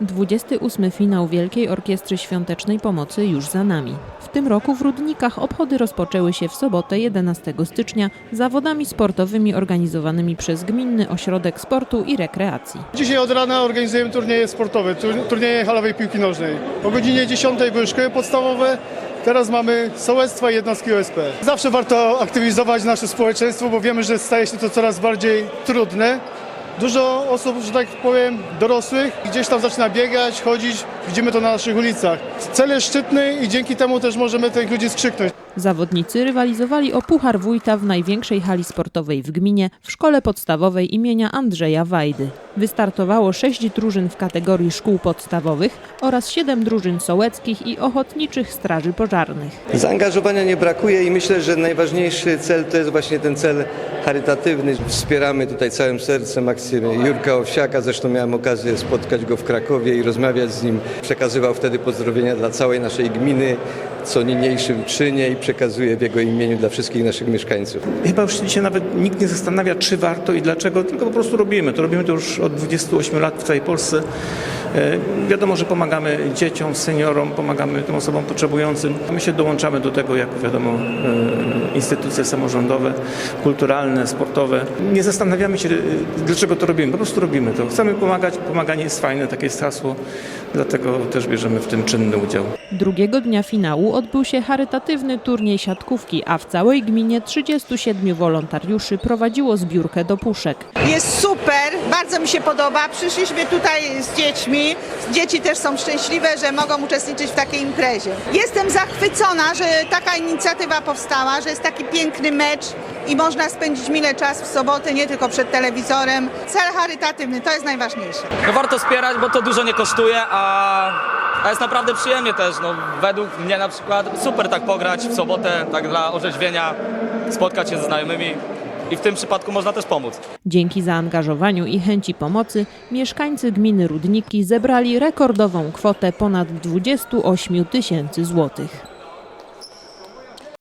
28. finał Wielkiej Orkiestry Świątecznej Pomocy już za nami. W tym roku w Rudnikach obchody rozpoczęły się w sobotę 11 stycznia zawodami sportowymi organizowanymi przez Gminny Ośrodek Sportu i Rekreacji. Dzisiaj od rana organizujemy turnieje sportowe, tur- turnieje halowej piłki nożnej. O godzinie 10 były szkoły podstawowe, teraz mamy sołectwa i jednostki OSP. Zawsze warto aktywizować nasze społeczeństwo, bo wiemy, że staje się to coraz bardziej trudne. Dużo osób, że tak powiem, dorosłych gdzieś tam zaczyna biegać, chodzić, widzimy to na naszych ulicach. Cel jest szczytny i dzięki temu też możemy tych ludzi skrzyknąć. Zawodnicy rywalizowali o Puchar Wójta w największej hali sportowej w gminie w szkole podstawowej imienia Andrzeja Wajdy. Wystartowało sześć drużyn w kategorii szkół podstawowych oraz siedem drużyn sołeckich i ochotniczych straży pożarnych. Zaangażowania nie brakuje i myślę, że najważniejszy cel to jest właśnie ten cel charytatywny. Wspieramy tutaj całym sercem akcję Jurka Owsiaka. Zresztą miałem okazję spotkać go w Krakowie i rozmawiać z nim. Przekazywał wtedy pozdrowienia dla całej naszej gminy, co niniejszym czynię i przekazuję w jego imieniu dla wszystkich naszych mieszkańców. Chyba już się nawet nikt nie zastanawia, czy warto i dlaczego, tylko po prostu robimy. To robimy to już od 28 lat w całej Polsce. E, Wiadomo, że pomagamy dzieciom, seniorom, pomagamy tym osobom potrzebującym. My się dołączamy do tego jako wiadomo e, instytucje samorządowe, kulturalne, sportowe. Nie zastanawiamy się, e, dlaczego to robimy. Po prostu robimy to. Chcemy pomagać, pomaganie jest fajne, takie jest hasło, dlatego też bierzemy w tym czynny udział. Drugiego dnia finału odbył się charytatywny turniej siatkówki, a w całej gminie 37 wolontariuszy prowadziło zbiórkę do puszek. Jest super, bardzo mi się podoba. Przyszliśmy tutaj z dziećmi. Dzieci też są szczęśliwe, że mogą uczestniczyć w takiej imprezie. Jestem zachwycona, że taka inicjatywa powstała, że jest taki piękny mecz i można spędzić mile czas w sobotę, nie tylko przed telewizorem. Cel charytatywny to jest najważniejsze. No warto wspierać, bo to dużo nie kosztuje, a, a jest naprawdę przyjemnie też. No, według mnie na przykład super tak pograć w sobotę, tak dla orzeźwienia, spotkać się ze znajomymi i w tym przypadku można też pomóc. Dzięki zaangażowaniu i chęci pomocy mieszkańcy gminy Rudniki zebrali rekordową kwotę ponad 28 tysięcy złotych.